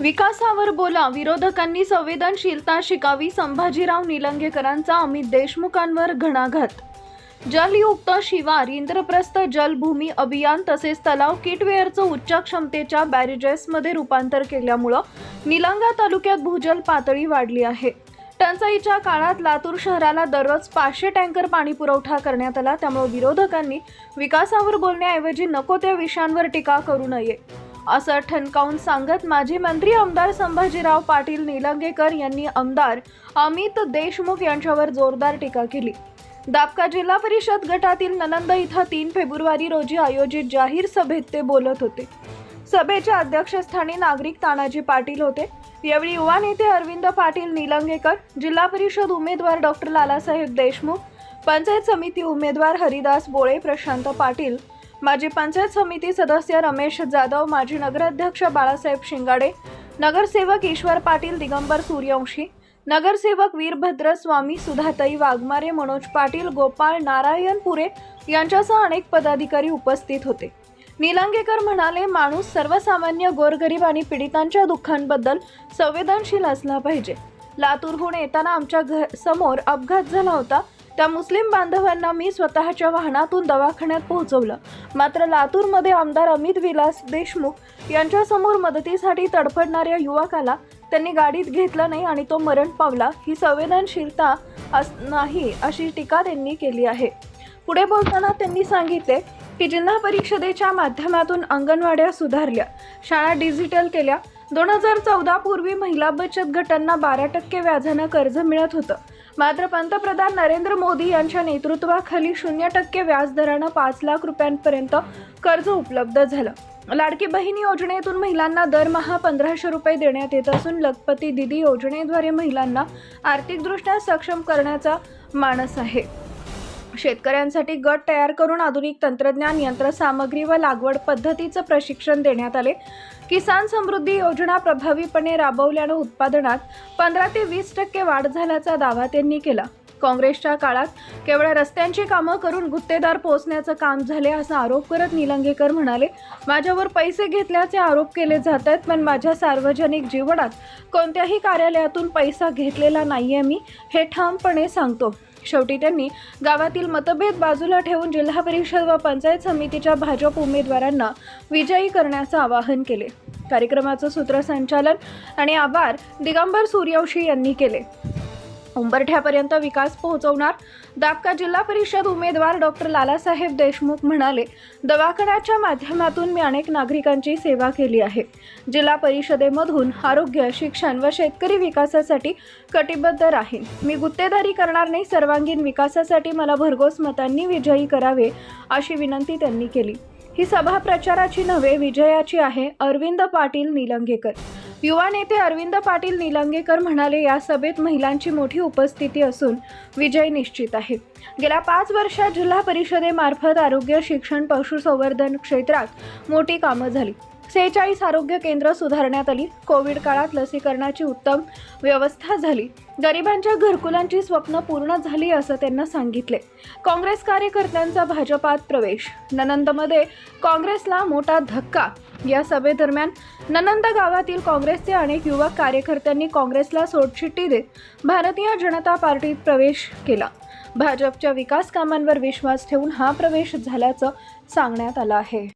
विकासावर बोला. विरोधकांनी संवेदनशीलता शिकावी. संभाजीराव निलंगेकरांचा अमित देशमुखांवर घणाघात. जलयुक्त शिवार इंद्रप्रस्थ जलभूमी अभियान तसेच तलाव किटवेअरचं उच्च क्षमतेच्या बॅरेजेसमध्ये रूपांतर केल्यामुळं निलंगा तालुक्यात भूजल पातळी वाढली आहे. टंचाईच्या काळात लातूर शहराला दररोज पाचशे टँकर पाणी पुरवठा करण्यात आला. त्यामुळे विरोधकांनी विकासावर बोलण्याऐवजी नको त्या विषयांवर टीका करू नये. असं ठणकावून सांगत माजी मंत्री आमदार संभाजीराव पाटील निलंगेकर यांनी आमदार अमित देशमुख यांच्यावर जोरदार टीका केली. दापका जिल्हा परिषद गटातील नलंद इथं तीन फेब्रुवारी रोजी आयोजित जाहीर सभेत ते बोलत होते. सभेच्या अध्यक्षस्थानी नागरिक तानाजी पाटील होते. यावेळी युवा नेते अरविंद पाटील निलंगेकर जिल्हा परिषद उमेदवार डॉक्टर लालासाहेब देशमुख पंचायत समिती उमेदवार हरिदास बोळे प्रशांत पाटील माजी पंचायत समिती सदस्य रमेश जाधव माजी नगराध्यक्ष बाळासाहेब शिंगाडे नगरसेवक ईश्वर पाटील दिगंबर सूर्यवंशी नगरसेवक वीरभद्र स्वामी सुधाताई वाघमारे मनोज पाटील गोपाळ नारायण पुरे यांच्यासह अनेक पदाधिकारी उपस्थित होते. निलंगेकर म्हणाले माणूस सर्वसामान्य गोरगरीब आणि पीडितांच्या दुःखांबद्दल संवेदनशील असला पाहिजे. लातूरहून येताना आमच्या घर समोर अपघात झाला होता. त्या मुस्लिम बांधवांना मी स्वतःच्या वाहनातून दवाखान्यात पोहोचवलं. मात्र लातूरमध्ये आमदार अमित विलास देशमुख यांच्यासमोर मदतीसाठी तडफडणाऱ्या युवकाला त्यांनी गाडीत घेतलं नाही आणि तो मरण पावला. ही संवेदनशीलता अस नाही अशी टीका त्यांनी केली आहे. पुढे बोलताना त्यांनी सांगितले की जिल्हा परिषदेच्या माध्यमातून अंगणवाड्या सुधारल्या शाळा डिजिटल केल्या. दोन हजार चौदा पूर्वी महिला बचत गटांना बारा टक्के व्याजानं कर्ज मिळत होतं. मात्र पंतप्रधान नरेंद्र मोदी यांच्या नेतृत्वाखाली शून्य टक्के व्याजदरानं पाच लाख रुपयांपर्यंत कर्ज उपलब्ध झालं. लाडकी बहीण योजनेतून महिलांना दरमहा पंधराशे रुपये देण्यात येत असून लखपती दिदी योजनेद्वारे महिलांना आर्थिकदृष्ट्या सक्षम करण्याचा मानस आहे. शेतकऱ्यांसाठी गट तयार करून आधुनिक तंत्रज्ञान यंत्रसामग्री व लागवड पद्धतीचं प्रशिक्षण देण्यात आले. किसान समृद्धी योजना प्रभावीपणे राबवल्यानं उत्पादनात पंधरा ते वीस टक्के वाढ झाल्याचा दावा त्यांनी केला. काँग्रेसच्या काळात केवळ रस्त्यांची कामं करून गुत्तेदार पोचण्याचं काम झाले असा आरोप करत निलंगेकर म्हणाले माझ्यावर पैसे घेतल्याचे आरोप केले जात आहेत पण माझ्या सार्वजनिक जीवनात कोणत्याही कार्यालयातून पैसा घेतलेला नाही आहे मी हे ठामपणे सांगतो. शेवटी त्यांनी गावातील मतभेद बाजूला ठेवून जिल्हा परिषद व पंचायत समितीच्या भाजप उमेदवारांना विजयी करण्याचं आवाहन केले. कार्यक्रमाचं सूत्रसंचालन आणि आभार दिगंबर सूर्यवंशी यांनी केले. उंबरठ्यापर्यंत विकास पोहोचवणार. दापका जिल्हा परिषद उमेदवार डॉक्टर लालासाहेब देशमुख म्हणाले दवाखान्याच्या माध्यमातून मी अनेक नागरिकांची सेवा केली आहे. जिल्हा परिषदेमधून आरोग्य शिक्षण व शेतकरी विकासासाठी कटिबद्ध राहीन. मी गुत्तेदारी करणार नाही सर्वांगीण विकासासाठी मला भरघोस मतांनी विजयी करावे अशी विनंती त्यांनी केली. ही सभा प्रचाराची नव्हे विजयाची आहे अरविंद पाटील निलंगेकर युवा नेते अरविंद पाटील निलंगेकर म्हणाले या सभेत महिलांची मोठी उपस्थिती असून विजय निश्चित आहे. गेल्या पाच वर्षात जिल्हा परिषदेमार्फत आरोग्य शिक्षण पशुसंवर्धन क्षेत्रात मोठी कामं झाली. सेहेचाळीस आरोग्य केंद्र सुधारण्यात आली. कोविड काळात लसीकरणाची उत्तम व्यवस्था झाली. गरिबांच्या घरकुलांची स्वप्न पूर्ण झाली असं त्यांना सांगितले. काँग्रेस कार्यकर्त्यांचा भाजपात प्रवेश. ननंदमध्ये काँग्रेसला मोठा धक्का. या सभेदरम्यान ननंद गावातील काँग्रेसचे अनेक युवक कार्यकर्त्यांनी काँग्रेसला सोडचिठ्ठी देत भारतीय जनता पार्टीत प्रवेश केला. भाजपच्या विकास कामांवर विश्वास ठेवून हा प्रवेश झाल्याचं सांगण्यात आलं आहे.